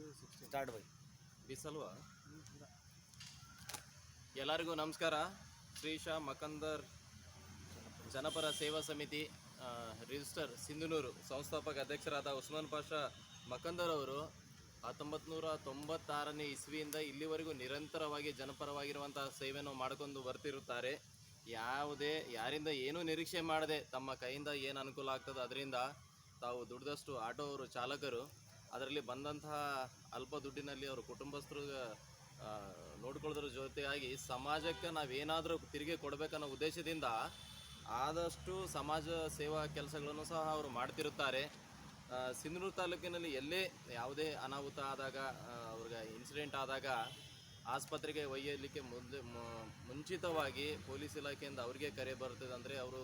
Start by. ಬಿಸಲ್ವಾ? ಎಲ್ಲರಿಗೂ ನಮಸ್ಕಾರ. ಶ್ರೀಶಾ ಮಕಂದರ್ ಜನಪರ ಸೇವಾ ಸಮಿತಿ ರಿಜಿಸ್ಟರ್ ಸಿಂಧುನೂರು ಸಂಸ್ಥಾಪಕ ಅಧ್ಯಕ್ಷರಾದ ಉಸ್ಮಾನ್ ಪಾಷಾ ಮಕಂದರ್ ಅವರು ಹತ್ತೊಂಬತ್ತು ನೂರ ತೊಂಬತ್ತಾರನೇ ಇಸ್ವಿಯಿಂದ ಇಲ್ಲಿವರೆಗೂ ನಿರಂತರವಾಗಿ ಜನಪರವಾಗಿರುವಂತಹ ಸೇವೆಯನ್ನು ಮಾಡಿಕೊಂಡು ಬರ್ತಿರುತ್ತಾರೆ. ಯಾವುದೇ, ಯಾರಿಂದ ಏನೂ ನಿರೀಕ್ಷೆ ಮಾಡದೆ ತಮ್ಮ ಕೈಯಿಂದ ಏನು ಅನುಕೂಲ ಆಗ್ತದೆ ಅದರಿಂದ ತಾವು ದುಡ್ದಷ್ಟು ಆಟೋ ಅವರು ಚಾಲಕರು ಅದರಲ್ಲಿ ಬಂದಂತಹ ಅಲ್ಪ ದುಡ್ಡಿನಲ್ಲಿ ಅವರು ಕುಟುಂಬಸ್ಥರು ನೋಡ್ಕೊಳ್ಳೋದ್ರ ಜೊತೆಯಾಗಿ ಸಮಾಜಕ್ಕೆ ನಾವೇನಾದರೂ ತಿರುಗಿ ಕೊಡಬೇಕನ್ನೋ ಉದ್ದೇಶದಿಂದ ಆದಷ್ಟು ಸಮಾಜ ಸೇವಾ ಕೆಲಸಗಳನ್ನು ಸಹ ಅವರು ಮಾಡ್ತಿರುತ್ತಾರೆ. ಸಿಂಧನೂರು ತಾಲೂಕಿನಲ್ಲಿ ಎಲ್ಲೇ ಯಾವುದೇ ಅನಾಹುತ ಆದಾಗ ಅವ್ರಿಗೆ ಇನ್ಸಿಡೆಂಟ್ ಆದಾಗ ಆಸ್ಪತ್ರೆಗೆ ಒಯ್ಯಲಿಕ್ಕೆ ಮೊದಲು ಮುಂಚಿತವಾಗಿ ಪೊಲೀಸ್ ಇಲಾಖೆಯಿಂದ ಅವರಿಗೆ ಕರೆ ಬರ್ತದೆ. ಅಂದರೆ ಅವರು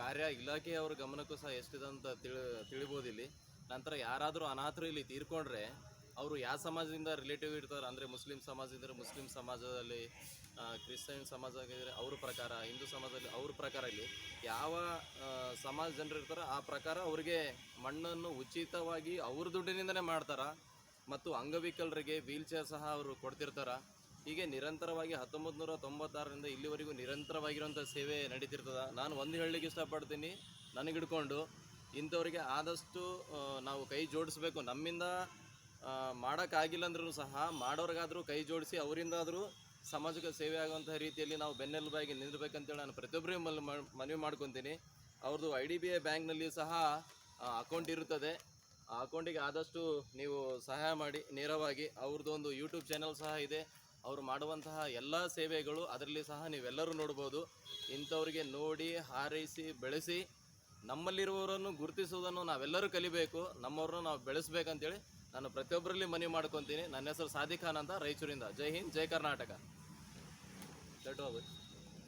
ಕಾರ್ಯ ಇಲಾಖೆಯವರ ಗಮನಕ್ಕೂ ಸಹ ಎಷ್ಟಿದೆ ಅಂತ ತಿಳಿ ತಿಳಿಬೋದು ಇಲ್ಲಿ ನಂತರ ಯಾರಾದರೂ ಅನಾಥರು ಇಲ್ಲಿ ತೀರ್ಕೊಂಡ್ರೆ ಅವರು ಯಾವ ಸಮಾಜದಿಂದ ರಿಲೇಟಿವ್ ಇರ್ತಾರೆ? ಅಂದರೆ ಮುಸ್ಲಿಂ ಸಮಾಜದಿಂದ ಮುಸ್ಲಿಂ ಸಮಾಜದಲ್ಲಿ ಕ್ರಿಶ್ಚಿಯನ್ ಸಮಾಜ ಅವ್ರ ಪ್ರಕಾರ, ಹಿಂದೂ ಸಮಾಜದಲ್ಲಿ ಅವ್ರ ಪ್ರಕಾರ ಇಲ್ಲಿ ಯಾವ ಸಮಾಜ ಜನರು ಇರ್ತಾರೋ ಆ ಪ್ರಕಾರ ಅವರಿಗೆ ಮಣ್ಣನ್ನು ಉಚಿತವಾಗಿ ಅವ್ರ ದುಡ್ಡಿನಿಂದನೇ ಮಾಡ್ತಾರೆ ಮತ್ತು ಅಂಗವಿಕಲರಿಗೆ ವೀಲ್ ಚೇರ್ ಸಹ ಅವರು ಕೊಡ್ತಿರ್ತಾರೆ. ಹೀಗೆ ನಿರಂತರವಾಗಿ ಹತ್ತೊಂಬತ್ತು ನೂರ ತೊಂಬತ್ತಾರರಿಂದ ಇಲ್ಲಿವರೆಗೂ ನಿರಂತರವಾಗಿರುವಂಥ ಸೇವೆ ನಡೀತಿರ್ತದೆ. ನಾನು ಒಂದು ಹೇಳಲಿಕ್ಕೆ ಇಷ್ಟಪಡ್ತೀನಿ. ನನಗೆ ಹಿಡ್ಕೊಂಡು ಇಂಥವ್ರಿಗೆ ಆದಷ್ಟು ನಾವು ಕೈ ಜೋಡಿಸ್ಬೇಕು. ನಮ್ಮಿಂದ ಮಾಡೋಕ್ಕಾಗಿಲ್ಲ ಅಂದ್ರೂ ಸಹ, ಮಾಡೋರಿಗಾದರೂ ಕೈ ಜೋಡಿಸಿ ಅವರಿಂದಾದರೂ ಸಮಾಜಕ್ಕೆ ಸೇವೆ ಆಗುವಂಥ ರೀತಿಯಲ್ಲಿ ನಾವು ಬೆನ್ನೆಲುಬಾಗಿ ನಿಲ್ಲಬೇಕಂತೇಳಿ ನಾನು ಪ್ರತಿಯೊಬ್ಬರಿಗೂ ಮನವಿ ಮಾಡ್ಕೊತೀನಿ. ಅವ್ರದ್ದು ಐ ಡಿ ಬಿ ಐ ಬ್ಯಾಂಕ್ನಲ್ಲಿ ಸಹ ಅಕೌಂಟ್ ಇರುತ್ತದೆ. ಆ ಅಕೌಂಟಿಗೆ ಆದಷ್ಟು ನೀವು ಸಹಾಯ ಮಾಡಿ, ನೇರವಾಗಿ ಅವ್ರದ್ದು ಒಂದು ಯೂಟ್ಯೂಬ್ ಚಾನಲ್ ಸಹ ಇದೆ. ಅವರು ಮಾಡುವಂತಹ ಎಲ್ಲ ಸೇವೆಗಳು ಅದರಲ್ಲಿ ಸಹ ನೀವೆಲ್ಲರೂ ನೋಡ್ಬೋದು. ಇಂಥವ್ರಿಗೆ ನೋಡಿ, ಹಾರೈಸಿ, ಬೆಳೆಸಿ ನಮ್ಮಲ್ಲಿರುವವರನ್ನು ಗುರುತಿಸುವುದನ್ನು ನಾವೆಲ್ಲರೂ ಕಲಿಬೇಕು, ನಮ್ಮವ್ರನ್ನ ನಾವು ಬೆಳೆಸ್ಬೇಕಂತೇಳಿ ನಾನು ಪ್ರತಿಯೊಬ್ಬರಲ್ಲಿ ಮನವಿ ಮಾಡ್ಕೊತೀನಿ. ನನ್ನ ಹೆಸರು ಸಾದಿಕ್ ಖಾನ್ ಅಂತ ರಾಯಚೂರಿಂದ. Jai Hind, Jai Karnataka.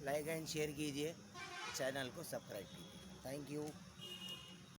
Like and share ಕೀಜಿಯೇ ಚಾನಲ್ಗೂ ಸಬ್ಸ್ಕ್ರೈಬ್ ಥ್ಯಾಂಕ್ ಯು